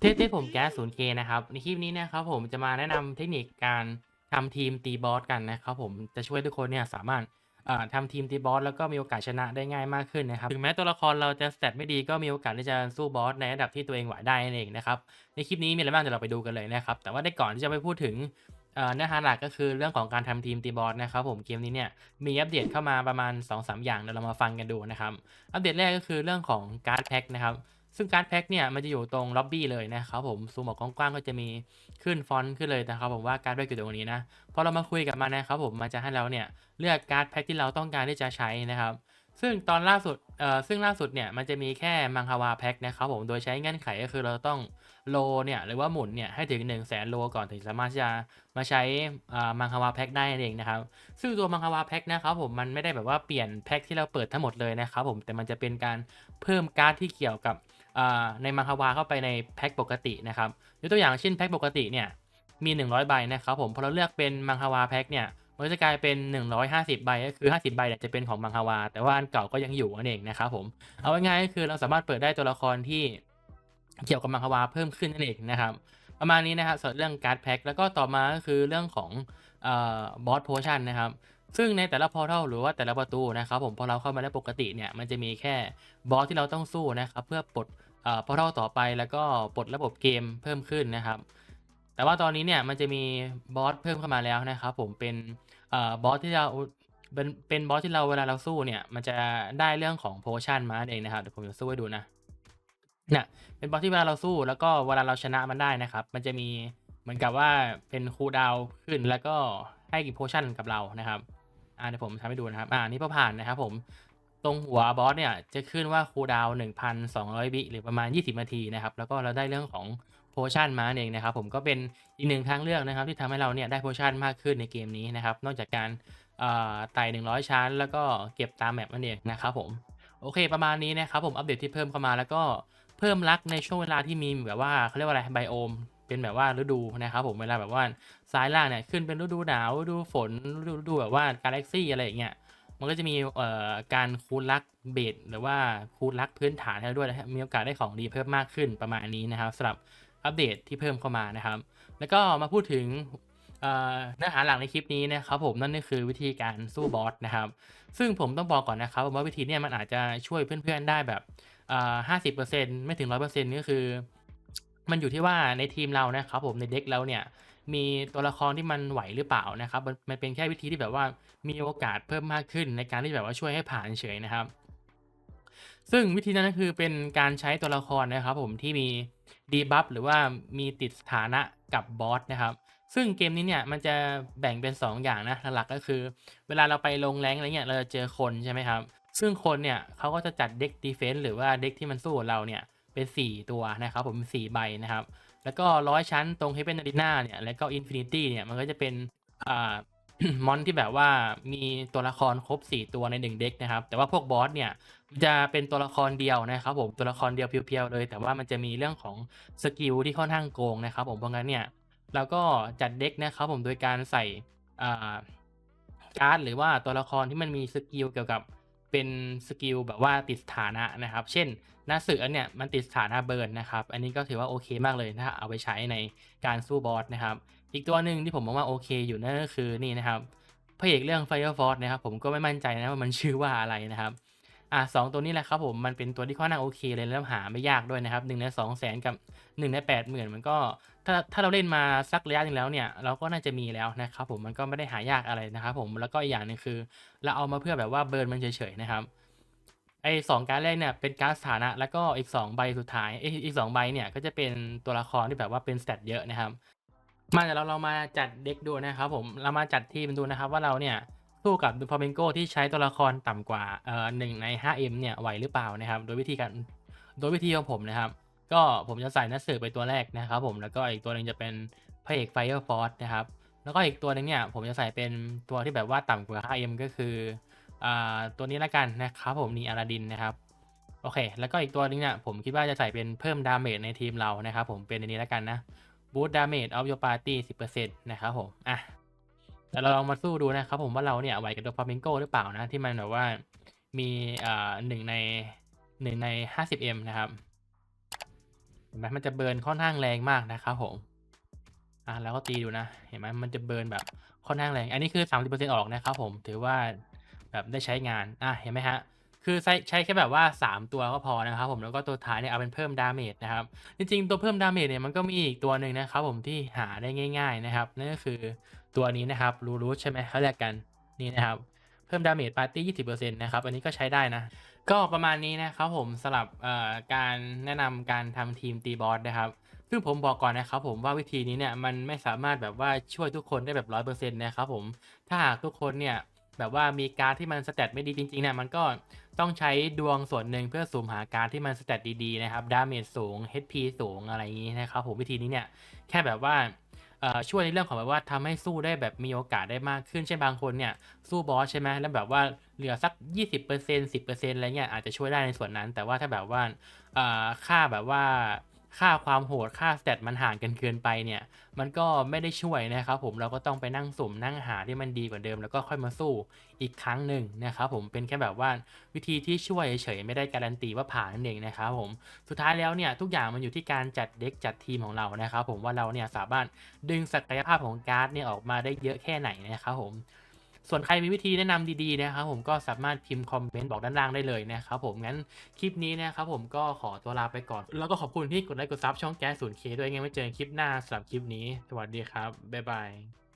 เทสเทสผมแก๊ส 0K นะครับ ในคลิปนี้นะครับผมจะมาแนะนำเทคนิคการทำทีมตีบอสกันนะครับผมจะช่วยทุกคนเนี่ยสามารถอ่าทำทีมตีบอสแล้วก็มีโอกาสชนะได้ง่ายมากขึ้นนะครับ ถึงแม้ตัวละครเราจะสเตตไม่ดีก็มีโอกาสที่จะสู้บอสในระดับที่ตัวเองไหวได้นั่นเองนะครับ ในคลิปนี้มีอะไรบ้างเดี๋ยวเราไปดูกันเลยนะครับ แต่ว่าได้ก่อนที่จะไปพูดถึงเอ่อเนื้อหาหลักก็คือเรื่องของการทำทีมตีบอสนะครับผมเกมนี้เนี่ยมีอัปเดตเข้ามาประมาณ 2-3 อย่างเดี๋ยวเรามาฟังกันดูนะครับ อัปเดตแรกก็คือเรื่องของการ์ดแพ็คนะครับ ซึ่งการ์ดแพ็คเนี่ยมันจะอยู่ตรงล็อบบี้เลยนะครับผมซูมออกกว้างๆก็จะมีขึ้นฟอนต์ขึ้นเลยนะครับผมว่าการ์ดแพ็คอยู่ตรงนี้นะพอเรามาคุยกับมันนะครับผมมันจะให้เราเนี่ยเลือกการ์ดแพ็คที่เราต้องการที่จะใช้นะครับซึ่งตอนล่าสุดเอ่อซึ่งล่าสุดเนี่ยมันจะมีแค่มังฮาวาแพ็คนะครับผมโดยใช้เงื่อนไขก็คือเราต้องโลเนี่ยหรือว่าหมุนเนี่ยให้ถึง 1 0 0 0 0แสนโลก่อนถึงสามารถจะมาใช้อ่ามังฮาวาแพ็คได้เองนะครับซึ่งตัวมังฮาวาแพ็คนะครับผมมันไม่ได้แบบว่าเปลี่ยนแพ็คที่เราเปิดทั้งหมดเลยนะครับผมแต่มันจะเป็นการเพิ่มการ์ดที่เกี่ยวกับ ในมังฮาวาเข้าไปในแพ็คปกตินะครับยกตัวอย่างเช่นแพ็คปกติเนี่ยมี 100 ใบนะครับผมพอเราเลือกเป็นมังฮาวาแพ็คเนี่ยมันจะกลายเป็น 150 ใบก็คือ 50 ใบเนี่ยจะเป็นของมังฮาวา แต่ว่าอันเก่าก็ยังอยู่นั่นเองนะครับผมเอาง่ายๆก็คือเราสามารถเปิดได้ตัวละครที่เกี่ยวกับมังฮาวาเพิ่มขึ้นนั่นเองนะครับประมาณนี้นะครับสำหรับเรื่องการ์ดแพ็คแล้วก็ต่อมาก็คือเรื่องของบอสโพชั่นนะครับ ซึ่งในแต่ละพอร์ทัลหรือว่าแต่ละประตูนะครับผมพอเราเข้ามาได้ปกติเนี่ยมันจะมีแค่บอสที่เราต้องสู้นะครับเพื่อปลดพอร์ทัลต่อไปแล้วก็ปลดระบบเกมเพิ่มขึ้นนะครับ แต่ว่าตอนนี้เนี่ยมันจะมีบอสเพิ่มเข้ามาแล้วนะครับผมเป็นบอสที่เราเป็นเป็นบอสที่เราเวลาเราสู้เนี่ยมันจะได้เรื่องของโพชั่นมาเองนะครับเดี๋ยวผมจะสู้ให้ดูนะเนี่ยเป็นบอสที่เวลาเราสู้แล้วก็เวลาเราชนะมันได้นะครับ มันจะมีเหมือนกับว่าเป็นคูดาวขึ้นแล้วก็ให้กิโพชั่นกับเรานะครับ อ่าเดี๋ยวผมทำให้ดูนะครับอ่านี่พอผ่านนะครับผมตรงหัวบอสเนี่ยจะขึ้นว่าคูดาวน์1,200วิหรือประมาณ 20 นาทีนะครับแล้วก็เราได้เรื่องของโพชั่นมาเองนะครับผมก็เป็นอีกหนึ่งทางเลือกนะครับที่ทำให้เราเนี่ยได้โพชั่นมากขึ้นในเกมนี้นะครับนอกจากการไต่100 ชั้น แล้วก็เก็บตามแมปนั่นเองนะครับผมโอเคประมาณนี้นะครับผมอัปเดตที่เพิ่มเข้ามาแล้วก็เพิ่มรักในช่วงเวลาที่มีแบบว่าเขาเรียกว่าอะไรไบโอม เป็นแบบว่าฤดูนะครับผมเวลาแบบว่าซ้ายล่างเนี่ยขึ้นเป็นฤดูหนาวฤดูฝนฤดูแบบว่ากาแล็กซี่อะไรอย่างเงี้ยมันก็จะมีเอ่อการคูณลักเบสหรือว่าคูณลักพื้นฐานให้ด้วยมีโอกาสได้ของดีเพิ่มมากขึ้นประมาณนี้นะครับสำหรับอัปเดตที่เพิ่มเข้ามานะครับ แล้วก็มาพูดถึงเนื้อหาหลักในคลิปนี้นะครับผมนั่นก็คือวิธีการสู้บอสนะครับ ซึ่งผมต้องบอกก่อนนะครับว่าวิธีเนี้มันอาจจะช่วยเพื่อนๆได้แบบห้าสิบเปอร์เซ็นต์ไม่ถึงร้อยเปอร์เซ็นต์ก็คือ มันอยู่ที่ว่าในทีมเรานะครับผมในเด็กเราเนี่ยมีตัวละครที่มันไหวหรือเปล่านะครับมันมันเป็นแค่วิธีที่แบบว่ามีโอกาสเพิ่มมากขึ้นในการที่แบบว่าช่วยให้ผ่านเฉยนะครับ ซึ่งวิธีนั้นก็คือเป็นการใช้ตัวละครนะครับ ผมที่มีดีบัฟหรือว่ามีติดสถานะกับบอสนะครับ ซึ่งเกมนี้เนี่ยมันจะแบ่งเป็น 2 อย่างนะหลักๆก็คือ เวลาเราไปลงแรงอะไรเงี้ยเราจะเจอคนใช่ไหมครับ ซึ่งคนเนี่ยเขาก็จะจัดเด็กดีเฟนส์หรือว่าเด็กที่มันสู้กับเราเนี่ย เป็น 4 ตัวนะครับผมสี่ใบนะครับ แล้วก็ร้อยชั้นตรง Heaven Arena เนี่ยแล้วก็ Infinity เนี่ยมันก็จะเป็นอ่ามอนที่แบบว่ามีตัวละครครบ 4 ตัวใน 1 เด็กนะครับ แต่ว่าพวกบอสเนี่ยจะเป็นตัวละครเดียวนะครับผมตัวละครเดียวเพียวๆเลย แต่ว่ามันจะมีเรื่องของสกิลที่ค่อนข้างโกงนะครับผมเพราะงั้นเนี่ยเราก็จัดเด็กนะครับผมโดยการใส่อ่าการ์ดหรือว่าตัวละครที่มันมีสกิลเกี่ยวกับเป็นสกิลแบบว่าติดสถานะนะครับ เช่น หน้าเสือเนี่ยมันติดสถานะเบิร์นนะครับ อันนี้ก็ถือว่าโอเคมากเลยถ้าเอาไปใช้ในการสู้บอสนะครับ อีกตัวหนึ่งที่ผมมองว่าโอเคอยู่นั่นก็คือนี่นะครับพระเอกเรื่อง Fire Force นะครับผมก็ไม่มั่นใจนะว่ามันชื่อว่าอะไรนะครับอะสองตัวนี้แหละครับผมมันเป็นตัวที่ค่อนข้างโอเคเลยแล้วหาไม่ยากด้วยนะครับหนึ่งในสองแสนกับหนึ่งในแปดหมื่นมันก็ถ้าถ้าเราเล่นมาสักระยะหนึงแล้วเนี่ยเราก็น่าจะมีแล้วนะครับผมมันก็ไม่ได้หายากอะไรนะครับผมแล้วก็อีกอย่างหนึงคือ เราเอามาเพื่อแบบว่าเบิร์นมันเฉยๆนะครับ ไอ้สองการดแรกเนี่ยเป็นการดสถานะ แล้วก็อีก2ใบสุดท้ายไอ้อีก2ใบเนี่ยก็จะเป็นตัวละครที่แบบว่าเป็นสเตตเยอะนะครับ มาเดี๋ยวเราเรามาจัดเด็กดูนะครับผมเรามาจัดทีมดูนะครับว่าเราเนี่ยสู้กับดูฟาเมนโกที่ใช้ตัวละครต่ำกว่าเอ่อหนึ่งใน 5M เนี่ยไหวหรือเปล่านะครับ โดยวิธีการโดยวิธีของผมนะครับ ก็ผมจะใส่นักสืบไปตัวแรกนะครับผมแล้วก็อีกตัวหนึ่งจะเป็นพระเอกไฟเออร์ฟอร์นะครับแล้วก็อีกตัวหนึ่งเนี่ยผมจะใส่เป็นตัวที่แบบว่าต่ำกว่า 5M ก็คือ ตัวนี้ละกันนะครับผมนี่อาราดินนะครับโอเค แล้วก็อีกตัวหนึงเนี่ยผมคิดว่าจะใส่เป็นเพิ่มดาเมจในทีมเรานะครับผมเป็นอันนี้แล้วกันนะ boost damage of your party 10%นต์นะครับผมอะแต่เราลองมาสู้ดูนะครับผมว่าเราเนี่ยไหวกับตัวฟามิงโกหรือเปล่านะที่มันแบบว่ามีอ่าหนึ่งในหนึ่งใน 50m นะครับเห็นไหมมันจะเบิร์นค่อนข้างแรงมากนะครับผมอะแล้วก็ตีดูนะ เห็นไหมมันจะเบิร์นแบบค่อนข้างแรง อันนี้คือ30%ออกนะครับผมถือว่า แบบได้ใช้งานอะเห็นไหมฮะคือใช้ใช้แค่แบบว่า 3 ตัวก็พอนะครับผมแล้วก็ตัวท้ายเนี่ยเอาเป็นเพิ่มดาเมจนะครับจริงๆตัวเพิ่มดาเมจเนี่ยมันก็มีอีกตัวหนึ่งนะครับผมที่หาได้ง่าย ๆนะครับนั่นก็คือตัวนี้นะครับรูรูใช่ไหมเขาเรียกกันนี่นะครับเพิ่มดาเมจปาร์ตี้20%นะครับอันนี้ก็ใช้ได้นะ ก็ประมาณนี้นะครับผมสำหรับการแนะนำการทำทีมตีบอสนะครับซึ่งผมบอกก่อนนะครับผมว่าวิธีนี้เนี่ยมันไม่สามารถแบบว่าช่วยทุกคนได้แบบร้อยเปอร์เซ็นต์นะครับผมถ้าหากทุกคนเนี่ย แบบว่ามีการดที่มันสเตตไม่ดีจริงๆเนี่ยมันก็ต้องใช้ดวงส่วนหนึ่งเพื่อสุ่มหาการดที่มันสเตตดีๆนะครับดาเมจสูง HP สูงอะไรอย่างนี้นะครับผมวิธีนี้เนี่ยแค่แบบว่าช่วยในเรื่องของแบบว่าทำให้สู้ได้แบบมีโอกาสได้มากขึ้นเช่นบางคนเนี่ยสู้บอสใช่ไหมแล้วแบบว่าเหลือสัก 20% 10%อะไรเงี้ยอาจจะช่วยได้ในส่วนนั้น แต่ว่าถ้าแบบว่าค่าแบบว่า ค่าความโหดค่าสเตตมันห่างกันเกินไปเนี่ย มันก็ไม่ได้ช่วยนะครับผมเราก็ต้องไปนั่งสุ่มนั่งหาที่มันดีกว่าเดิม แล้วก็ค่อยมาสู้อีกครั้งหนึ่งนะครับผมเป็นแค่แบบว่าวิธีที่ช่วยเฉยไม่ได้การันตีว่าผ่านนั่นเองนะครับผมสุดท้ายแล้วเนี่ยทุกอย่างมันอยู่ที่การจัดเด็กจัดทีมของเรานะครับผมว่าเราเนี่ยสามารถดึงศักยภาพของการ์ดเนี่ยออกมาได้เยอะแค่ไหนนะครับผม ส่วนใครมีวิธีแนะนำดีๆนะครับผมก็สามารถพิมพ์คอมเมนต์บอกด้านล่างได้เลยนะครับผมงั้นคลิปนี้นะครับผมก็ขอตัวลาไปก่อน แล้วก็ขอบคุณที่กดไลค์กดซับช่องแก๊สศูนย์เคด้วยไงไม่เจอคลิปหน้าสำหรับคลิปนี้ สวัสดีครับบ๊ายบาย